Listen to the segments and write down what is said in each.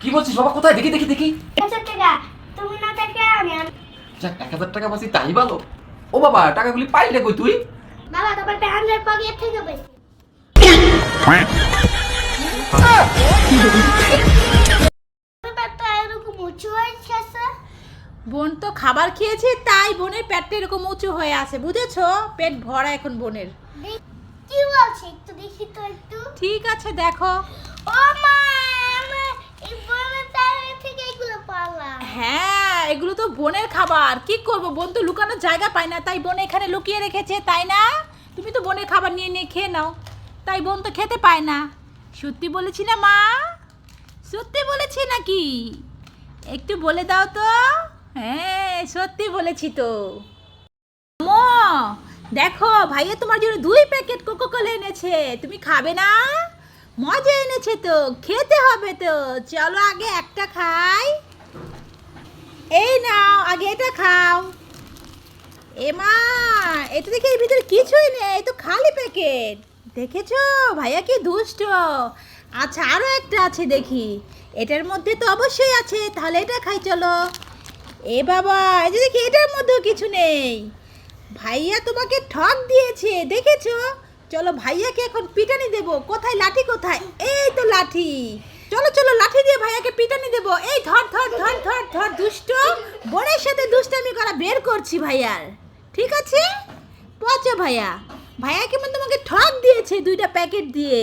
কি বলছিস বাবা? কোথায়? দেখি দেখি দেখি। তুমি না টাকা আমি যাক এক হাজার টাকা পাচ্ছি তাই ভালো। ও বাবা টাকাগুলি পাইলে কই তুই? বাবা তোমার প্যান্টের পকেট থেকে পেয়েছি এরকম উঁচু বোন তো খাবার খেয়েছে তাই বোনের পেটটা এরকম উঁচু হয়ে আছে বুঝেছ? পেট ভরা এখন বোনের। কি বলছে একটু দেখি তো একটু। ঠিক আছে দেখো। ও মা! হ্যাঁ এগুলো তো বোনের খাবার। কি করব? বোন তো লুকানোর জায়গা পায় না, তাই বোন এখানে লুকিয়ে রেখেছে, তাই না? তুমি তো বোনের খাবার নিয়ে নিয়ে খেয়ে নাও। তাই বোন তো খেতে পায় না। সত্যি বলেছি না, মা? সত্যি বলেছি নাকি? একটু বলে দাও তো। হ্যাঁ সত্যি বলেছি তো। মো, দেখো, ভাইয়া তোমার জন্য দুই প্যাকেট কোকো কোলা এনেছে। তুমি খাবে না? মজা এনেছে তো, খেতে হবে তো। চলো আগে একটা খাই। এই নাও, আগে এটা খাও। এমা এটা দেখে এর ভিতরে কিছুই নেই তো খালি প্যাকেট। দেখেছ? ভাইয়া কি দুষ্ট। আচ্ছা আরও একটা আছে দেখি। এটার মধ্যে তো অবশ্যই আছে, তাহলে এটা খাই, চলো। এ বাবা, এই যে দেখি, এটার মধ্যেও কিছু নেই। ভাইয়া তোমাকে ঠক দিয়েছে, দেখেছ? চলো ভাইয়াকে এখন পিটানি দেবো। কোথায়? লাঠি কোথায়? এই তো লাঠি। চলো চলো লাঠি দিয়ে ভাইয়াকে পিটানি দেবো। এই ধর ধর ধর ধর ধর দুষ্ট। বোনের সাথে দুষ্টামি করা বের করছি ভাইয়ার। ঠিক আছে? পচে ভাইয়া। ভাইয়া কেমন তোমাকে ঠক দিয়েছে দুইটা প্যাকেট দিয়ে।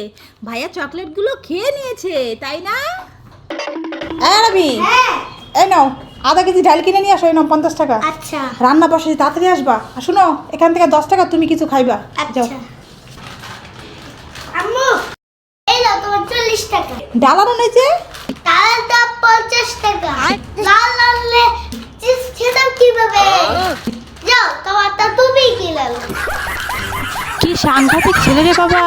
ভাইয়া চকলেটগুলো খেয়ে নিয়েছে তাই না? রবি হ্যাঁ। এই নাও আধা কেজি ডাল কিনে নিয়ে আসো এই নাও পঞ্চাশ টাকা। আচ্ছা। রান্না বসে তাড়াতাড়ি আসবা। আর শুনো এখান থেকে দশ টাকা তুমি কিছু খাইবা। যাও আচ্ছা আম্মু এই নাও তোমার চল্লিশ টাকা। ডাল যে? তার দাম পঞ্চাশ টাকা। লাল লাললে চিপস খেতাম কীভাবে? যাও তোমারটা তুমি কিনে কি সাংঘাতিক ছেলে রে বাবা।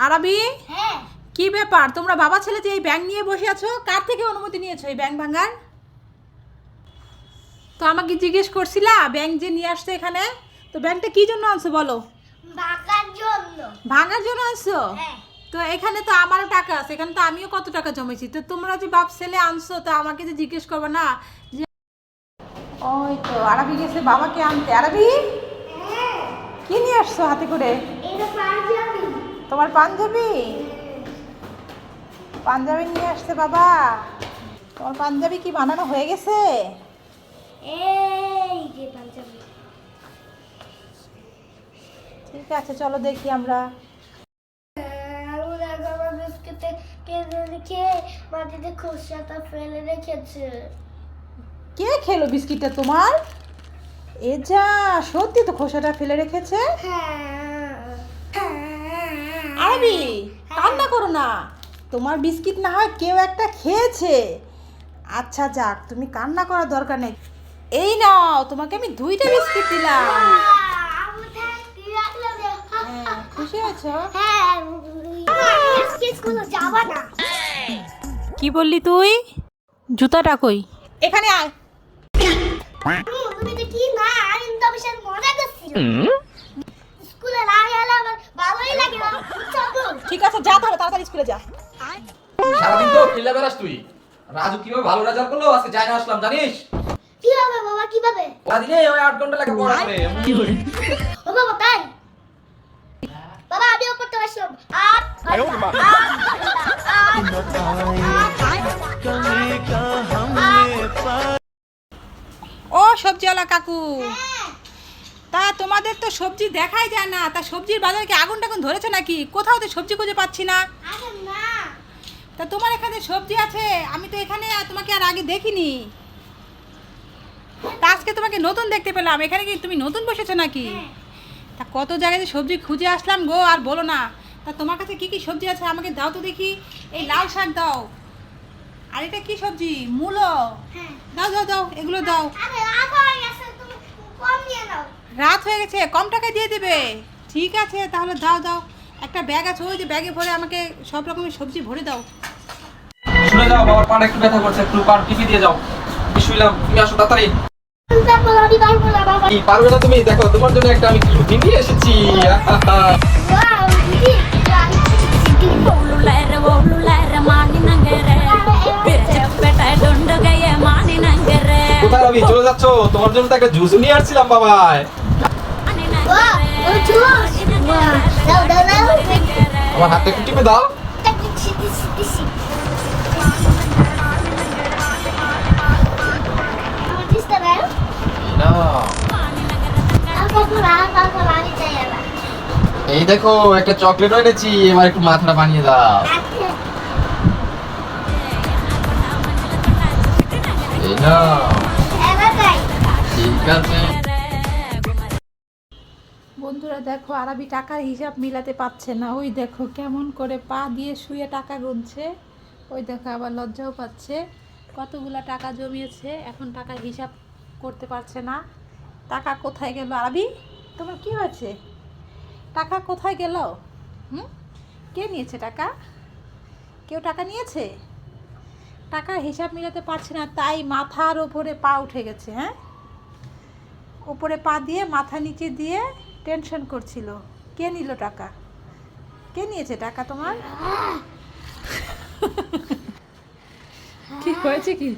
আরবি হ্যাঁ। কি ব্যাপার? তোমরা বাবা ছেলে যে এই ব্যাংক নিয়ে বসে আছো কার থেকে অনুমতি নিয়েছো এই ব্যাংক ভাঙার? তো আমাকে জিজ্ঞেস করছিলা ব্যাংক যে নিয়ে আসছে এখানে তো ব্যাংকটা কি জন্য আনছো বলো? ভাঙার জন্য আনছো? হ্যাঁ। তো এখানে তো আমারও টাকা আছে এখানে তো আমিও কত টাকা জমেছি। তো তোমরা যে বাপ ছেলে আনছো তো আমাকে যে জিজ্ঞেস করবে না যে ওই তো আরবি গেছে বাবাকে আনতে। আরবি? হ্যাঁ। কি নিয়ে আসছো হাতে করে? তোমার পাঞ্জাবি? পাঞ্জাবি নিয়ে আসছে বাবা। তোমার পাঞ্জাবি কি বানানো হয়ে গেছে? এই যে পাঞ্জাবি। ঠিক আছে, চলো দেখি আমরা। মাটিতে খোসাটা ফেলে রেখেছে কে খেলো বিস্কিটটা তোমার? এ যা, সত্যি তো খোসাটা ফেলে রেখেছে। আরবি কান্না করো না। তোমার বিস্কিট না হয় কেউ একটা খেয়েছে। আচ্ছা যাক, তুমি কান্না করার দরকার নেই। এই নাও, তোমাকে আমি দুইটা বিস্কিট দিলাম। হ্যাঁ, যাবা না। কি বললি তুই? জুতাটা কই? এখানে আয়। তুমি তো কি না আমি বিশাল মজা করছিলাম স্কুলে না গেলে আমার ভালোই লাগে না। ঠিক আছে যা তাহলে তাড়াতাড়ি স্কুলে যা। সারাদিন তো খেলে বেড়াস তুই। রাজু কীভাবে ভালো রেজাল্ট করল? আজকে যাই না আসলাম জানিস? কীভাবে বাবা কীভাবে? সারাদিনে ওই আট ঘণ্টা লাগে পড়া করে ও বাবা তাই? বাবা ও সবজিওয়ালা কাকু। তা তোমাদের তো সবজি দেখাই যায় না। তা সবজির বাজারে কি আগুন টাগুন ধরেছে নাকি? কোথাও তো সবজি খুঁজে পাচ্ছি না। তা তোমার এখানে সবজি আছে? আমি তো এখানে তোমাকে আর আগে দেখিনি। তা আজকে তোমাকে নতুন দেখতে পেলাম। এখানে কি তুমি নতুন বসেছো নাকি? তা কত জায়গায় সবজি খুঁজে আসলাম গো, আর বলো না। তা তোমার কাছে কি কি সবজি আছে? আমাকে দাও তো দেখি। এই লাল শাক দাও। আর এটা কি সবজি? মূলো। হ্যাঁ। দাও দাও দাও এগুলো দাও। রাত হয়ে গেছে কম নিয়ে নাও। রাত হয়ে গেছে কম টাকায় দিয়ে দেবে। ঠিক আছে তাহলে দাও দাও। একটা ব্যাগ আছে ওই যে ব্যাগে ভরে আমাকে সব রকমের সবজি ভরে দাও। শুনে যাও বাবার পাটা একটু ব্যথা করছে একটু পার টিপি দিয়ে যাও। আমি শুইলাম? তুমি আসো তাড়াতাড়ি। পারব না তুমি? দেখো তোমার জন্য একটা আমি টিফিন নিয়ে এসেছি। যাচ্ছ তোমার জন্য তো একটা জুস নিয়ে আসছিলাম, বাবাই। আমার হাতে একটু টিপে দাও। এই দেখো, একটা চকলেট এনেছি, এবার একটু মাথাটা বানিয়ে দাও। এই না বন্ধুরা দেখো, আরবি টাকার হিসাব মিলাতে পারছে না। ওই দেখো, কেমন করে পা দিয়ে শুয়ে টাকা গুনছে। ওই দেখো, আবার লজ্জাও পাচ্ছে। কতগুলা টাকা জমিয়েছে, এখন টাকার হিসাব করতে পারছে না। টাকা কোথায় গেল, আরবি? তোমার কি হয়েছে? টাকা কোথায় গেল? হুম? কে নিয়েছে টাকা? কেউ টাকা নিয়েছে? টাকার হিসাব মিলাতে পারছে না, তাই মাথার ওপরে পা উঠে গেছে হ্যাঁ? উপরে পা দিয়ে মাথা নিচে দিয়ে টেনশন করছিল। কে নিল টাকা? কে নিয়েছে টাকা তোমার? কি হয়েছে কি?